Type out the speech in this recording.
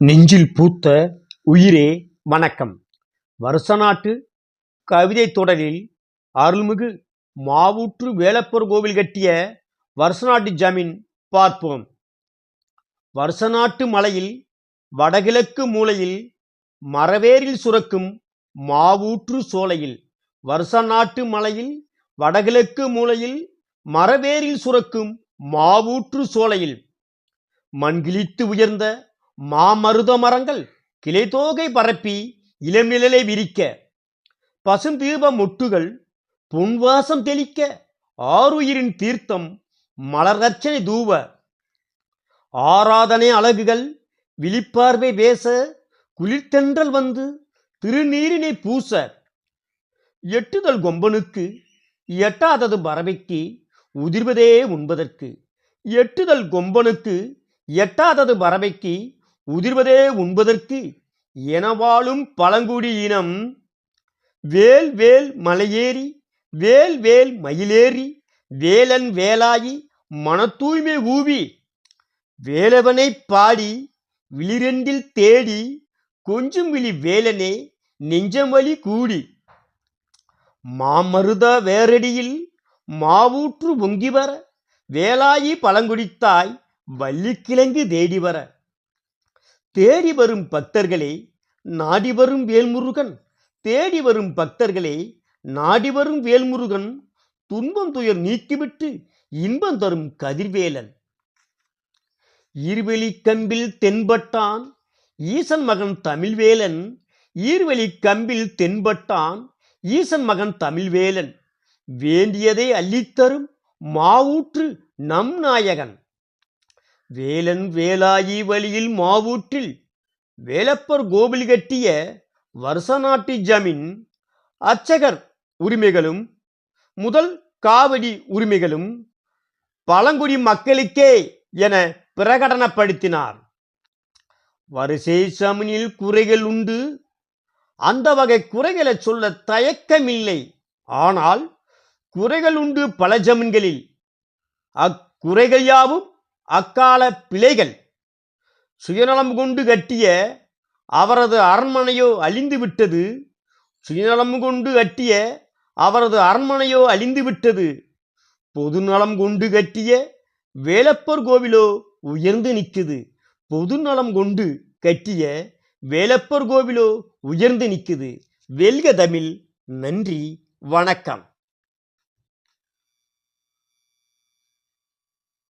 நெஞ்சில் பூத்த உயிரே வணக்கம். வருஷ நாட்டு கவிதை தொடரில் அருள்மிகு மாவூற்று வேலப்பர் கோவில் கட்டிய வருஷநாட்டு ஜமீன் பார்ப்போம். வருஷநாட்டு மலையில் வடகிழக்கு மூலையில் மரவேரில் சுரக்கும் மாவூற்று சோலையில் வருஷநாட்டு மலையில் வடகிழக்கு மூலையில் மரவேரில் சுரக்கும் மாவூற்று சோலையில் மண்கிழித்து உயர்ந்த மாமருத மரங்கள் கிளைத்தோகை பரப்பி இளமிழலை விரிக்க. பசும்பீப மொட்டுகள் பொன்வாசம் தெளிக்க. ஆருயிரின் தீர்த்தம் மலர்கர்ச்சனை தூவ. ஆராதனை அழகுகள் விழிப்பார்வை பேச குளிர்த்தென்றல் வந்து திருநீரினை பூச. எட்டுதல் கொம்பனுக்கு எட்டாதது பறவைக்கு உதிர்வதே உண்பதற்கு. எட்டுதல் கொம்பனுக்கு எட்டாதது பறவைக்கு உதிர்வதே உண்பதற்கு எனவாளும் பழங்குடி இனம். வேல் வேல் மலையேறி வேல் வேல் மயிலேறி வேலன் வேலாயி மனத்தூய்மை ஊவி. வேலவனை பாடி விளிரெண்டில் தேடி கொஞ்சம் விழி வேலனே நெஞ்சமலி கூடி. மாமருத வேரடியில் மாவூற்று பொங்கி வர வேலாயி பழங்குடித்தாய் வள்ளிக்கிழங்கு தேடி வர தேடி வரும் பக்தர்களே நாடி வரும் வேல்முருகன். தேடி வரும் பக்தர்களே நாடி வரும் வேல்முருகன். துன்பம் துயர் நீக்கிவிட்டு இன்பம் தரும் கதிர்வேலன். ஈர்வெளி கம்பில் தென்பட்டான் ஈசன் மகன் தமிழ்வேலன். ஈர்வெளி கம்பில் தென்பட்டான் ஈசன் மகன் தமிழ்வேலன். வேண்டியதை அள்ளித்தரும் மாவூற்று நம் நாயகன். வேலன் வேலாயி வழியில் மாவூற்றில் வேலப்பர் கோவில் கட்டிய வருஷ நாட்டு ஜமீன் அர்ச்சகர் உரிமைகளும் முதல் காவடி உரிமைகளும் பழங்குடி மக்களுக்கே என பிரகடனப்படுத்தினார். வரிசை சமனில் குறைகள் உண்டு. அந்த வகை குறைகளை சொல்ல தயக்கமில்லை. ஆனால் குறைகள் உண்டு பல ஜமீன்களில். அக்குறைகள் யாவும் அக்கால பிழைகள் சுயநலம் கொண்டு கட்டிய அவரது அரண்மனையோ அழிந்து விட்டது. சுயநலம் கொண்டு கட்டிய அவரது அரண்மனையோ அழிந்து விட்டது. பொதுநலம் கொண்டு கட்டிய வேலப்பர் கோவிலோ உயர்ந்து நிற்குது. பொதுநலம் கொண்டு கட்டிய வேலப்பர் கோவிலோ உயர்ந்து நிற்குது. வெல்க தமிழ். நன்றி. வணக்கம்.